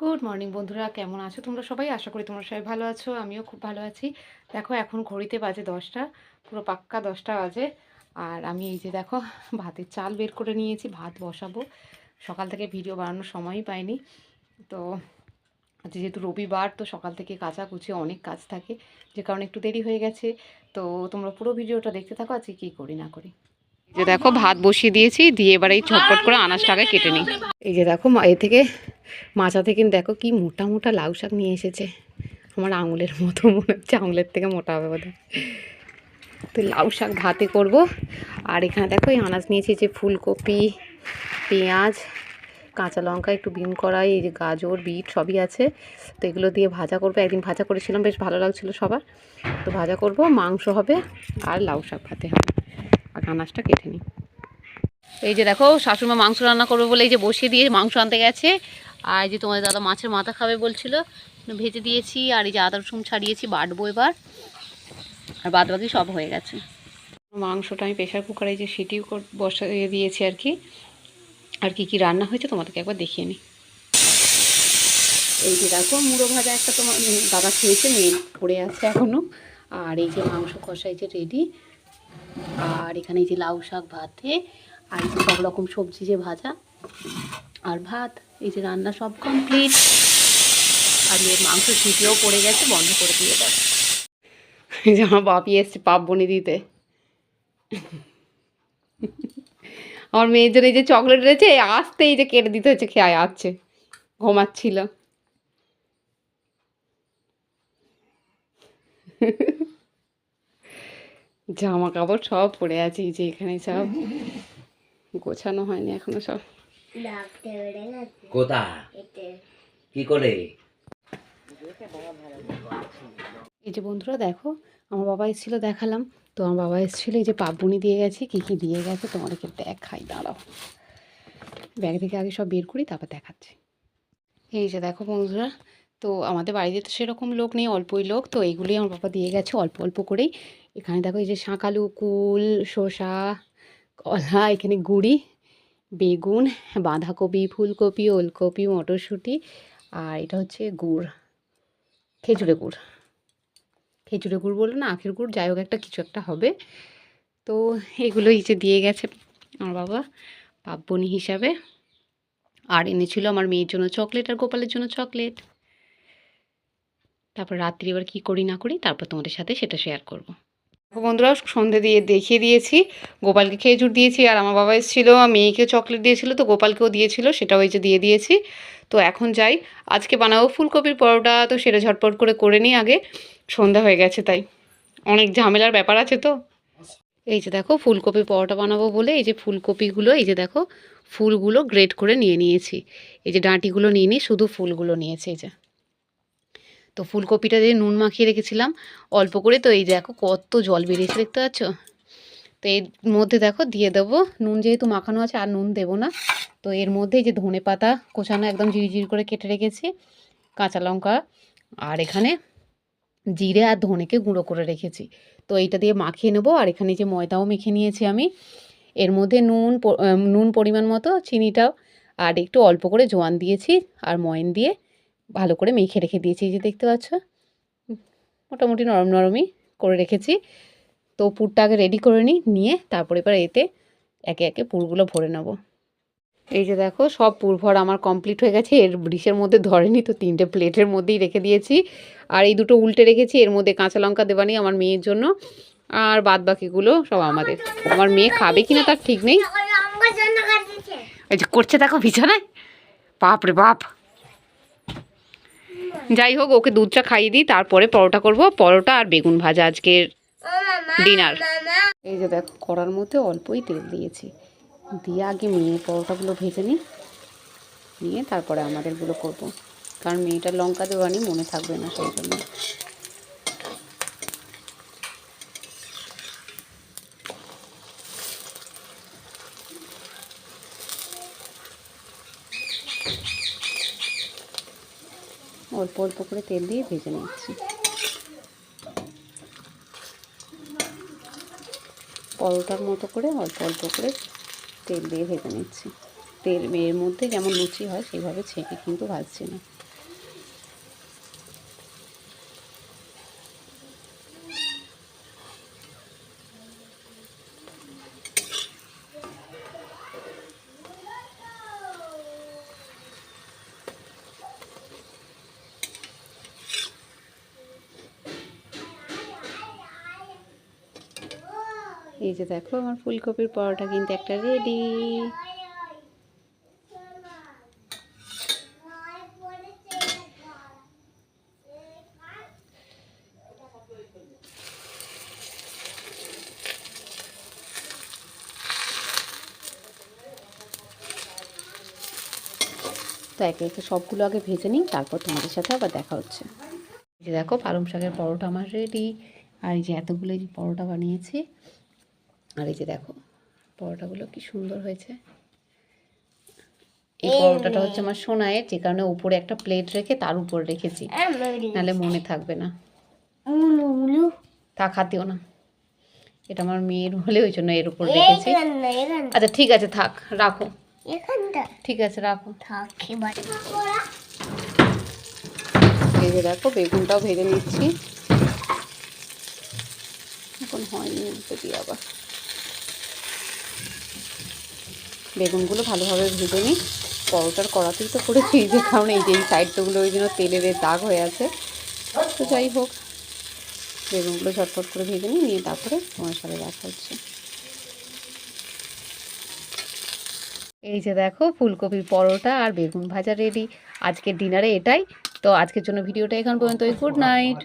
Good morning বন্ধুরা। কেমন আছো তোমরা সবাই? আশা করি তোমরা সবাই ভালো আছো। আমিও খুব ভালো আছি। দেখো, এখন ঘড়িতে বাজে দশটা। পুরো পাক্কা দশটা বাজে। আর আমি এই যে দেখো, ভাতের চাল বের করে নিয়েছি, ভাত বসাবো। সকাল থেকে ভিডিও বানানোর সময়ই পাইনি। তো যেহেতু রবিবার, তো সকাল থেকে কাচাকুচি অনেক কাজ থাকে। যে কারণে একটু দেরি হয়ে গেছে। তো তোমরা পুরো ভিডিওটা দেখতে থাকো, আজকে কী করি, না করি। যে দেখো, ভাত বসিয়ে দিয়েছি। দিয়ে এবার এই ছটপট করে আনাজটাকে কেটে নিই। এই যে দেখো এ থেকে মাচা থেকে দেখো কি মোটা মোটা লাউ শাক নিয়ে এসেছে। আমার আঙুলের মতো মনে হচ্ছে, আঙুলের থেকে মোটা হবে বোধ তো লাউ শাক ভাতে করব। আর এখানে দেখো এই আনাজ নিয়েছি যে ফুলকপি, পেঁয়াজ, কাঁচা লঙ্কা, একটু বিন কড়াই, এই যে গাজর, বিট সবই আছে। তো এগুলো দিয়ে ভাজা করব। একদিন ভাজা করেছিলাম, বেশ ভালো লাগছিল সবার। তো ভাজা করব, মাংস হবে আর লাউ শাক ভাতে হবে। আর আনাজটা কেটে নিই। এই যে দেখো, শাশুড়িমা মাংস রান্না করবে বলে এই যে বসিয়ে দিয়ে মাংস আনতে গেছে। আর যে তোমাদের দাদা মাছের মাথা খাবে বলছিল, ভেজে দিয়েছি, আর এই যে আদা রসুন ছাড়িয়েছি, বাটবো এবার। আর বাদ বাকি সব হয়ে গেছে। মাংসটা আমি প্রেশার কুকারে যে সিটিও বসিয়ে দিয়েছি আর কি। আর কি কি রান্না হয়েছে তোমাদেরকে একবার দেখিয়ে নিই এই যে দেখো, মুড়ো ভাজা একটা তোমার দাদা খেয়েছে, মেয়ে পড়ে আছে এখনও আর এই যে মাংস কষা এই যে রেডি আর এখানে এই যে লাউ শাক ভাতে, আর সব রকম সবজি যে ভাজা। আর ভাত, এই যে রান্না সব কমপ্লিট আর এর মাংস সিটিও পড়ে গেছে, বন্ধ করে দিয়ে দেয় এই যে আমার বাপি এসছে পাপ বনি দিতে। আমার জন্য এই যে চকলেট রয়েছে আসতে এই যে কেটে দিতে হচ্ছে, খেয়ে আসছে, ঘুমাচ্ছিল। জামা কাপড় সব পড়ে আছে, এই যে এখানে সব। গোছানো হয়নি এখনও সব। কোথা কি করে এই যে বন্ধুরা দেখো আমার বাবা এসেছিল দেখালাম। তো আমার বাবা এসেছিল এই যে পাবুনি দিয়ে গেছে কী কী দিয়ে গেছে তোমাদেরকে দেখাই দাঁড়াও। ব্যাগ থেকে আগে সব বের করি তারপর দেখাচ্ছি। এই যে দেখো বন্ধুরা তো আমাদের বাড়িতে তো সেরকম লোক নেই অল্পই লোক তো এইগুলোই আমার বাবা দিয়ে গেছে অল্প অল্প করেই। এখানে দেখো এই যে শাঁকালু কুল শসা কলা এখানে গুড়ি বেগুন, বাঁধাকপি, ফুলকপি, ওলকপি, মটরশুঁটি আর এটা হচ্ছে গুড় খেজুরে গুড়। খেজুরে গুড় বলল না, আখের গুড়, যাই হোক একটা কিছু একটা হবে। তো এগুলোই যে দিয়ে গেছে আমার বাবা পাব্বনি হিসাবে। আর এনেছিল আমার মেয়ের জন্য চকলেট আর গোপালের জন্য চকলেট। তারপর রাত্রি এবার কী করি না করি, তারপর তোমাদের সাথে সেটা শেয়ার করব। বন্ধুরা, সন্ধে দিয়ে দেখিয়ে দিয়েছি। গোপালকে খেজুর দিয়েছি, আর আমার বাবা এসেছিল মেয়েকে চকলেট দিয়েছিল, তো গোপালকেও দিয়েছিল, সেটাও এই যে দিয়ে দিয়েছি। তো এখন যাই, আজকে বানাবো ফুলকপির পরোটা, তো সেটা ঝটপট করে করে নিই আগে, সন্ধ্যা হয়ে গেছে তাই। অনেক ঝামেলার ব্যাপার আছে তো। এই যে দেখো ফুলকপি পরোটা বানাবো বলে, এই যে ফুলকপিগুলো, এই যে দেখো, ফুলগুলো গ্রেট করে নিয়ে নিয়েছি। এই যে ডাঁটিগুলো নিয়ে নিই, শুধু ফুলগুলো নিয়েছি, এই যে। তো ফুলকপিটা দিয়ে নুন মাখিয়ে রেখেছিলাম। অল্প করে। তো এই দেখো কত জল বেরিয়েছে দেখতে পাচ্ছ? তো এর মধ্যে দেখো দিয়ে দেবো। নুন যেহেতু মাখানো আছে, আর নুন দেবো না। তো এর মধ্যে যে ধনে পাতা কোচানো একদম ঝিরিঝিরি করে কেটে রেখেছি, কাঁচা লঙ্কা, আর এখানে জিরে আর ধনেকে গুঁড়ো করে রেখেছি। তো এইটা দিয়ে মাখিয়ে নেব। আর এখানে যে ময়দাও মেখে নিয়েছি আমি। এর মধ্যে নুন নুন পরিমাণ মতো, চিনিটাও, আর একটু অল্প করে জোয়ান দিয়েছি, আর ময়ন দিয়ে ভালো করে মেখে রেখে দিয়েছি এই যে দেখতে পাচ্ছ? মোটামুটি নরম নরমই করে রেখেছি। তো পুরটা আগে রেডি করে নিই নিয়ে তারপরে এবার এতে একে একে পুরগুলো ভরে নেব। এই যে দেখো সব পুর ভর আমার কমপ্লিট হয়ে গেছে এর ডিশের মধ্যে ধরেনি তো তিনটে প্লেটের মধ্যেই রেখে দিয়েছি। আর এই দুটো উল্টে রেখেছি এর মধ্যে কাঁচা লঙ্কা দেবানি আমার মেয়ের জন্য আর বাদ বাকিগুলো সব আমাদের। আমার মেয়ে খাবে কিনা তার ঠিক নেই। এই যে করছে দেখো বিছানায়? বাপ রে বাপ! যাই হোক, ওকে দুধটা খাইয়ে দিই, তারপরে পরোটা করব। পরোটা আর বেগুন ভাজা আজকের ডিনার এই যে দেখো, কড়ার মধ্যে অল্পই তেল দিয়েছি। দিয়ে আগে মেয়ে পরোটাগুলো ভেজে নিই। নিয়ে তারপরে আমাদেরগুলো করব। কারণ মেয়েটার লঙ্কা দেওয়ানি মনে থাকবে না সেই জন্য। অল্প অল্প করে তেল দিয়ে ভেজে নিচ্ছি। পরোটার মতো করে অল্প অল্প করে তেল দিয়ে ভেজে নিচ্ছি। তেল এর মধ্যে যেমন লুচি হয়, সেইভাবে ছেঁকে কিন্তু ভাজছি না। এই যে দেখো আমার ফুলকপির পরোটা কিন্তু একটা রেডি তো একে একে সবগুলো আগে ভেজে নিই, তারপর তোমাদের সাথে আবার দেখা হচ্ছে। দেখো পালং শাকের পরোটা আমার রেডি আর এই যে এতগুলো পরোটা বানিয়েছি আর এই যে দেখো পরোটাগুলো কি সুন্দর হয়েছে। এই পরোটাটা হচ্ছে আমার সোনায়ের যে কারণে উপরে একটা প্লেট রেখে তার উপর রেখেছি। নাহলে মনে থাকবে না। তা খাতেও না। এটা আমার মেয়ের হলে ওই জন্য এর উপর রেখেছি। আচ্ছা ঠিক আছে থাক রাখো। ঠিক আছে রাখো। দেখো বেগুনটাও ভেজে নিচ্ছি। এখন হয়নি যদি আবার। বেগুনগুলো ভালোভাবে ভেজে নিই। পরোটার কড়াতেই তো করেছি, যে কারণ এই যে এই সাইডগুলো ওই জন্য তেলের দাগ হয়ে আছে। তো যাই হোক, বেগুনগুলো ঝটফট করে ভেজে নিই, নিয়ে তারপরে তোমার সাথে দেখা হচ্ছে। এই যে দেখো, ফুলকপির পরোটা আর বেগুন ভাজা রেডি আজকের ডিনারে এটাই। তো আজকের জন্য ভিডিওটা এখান পর্যন্তই। Good night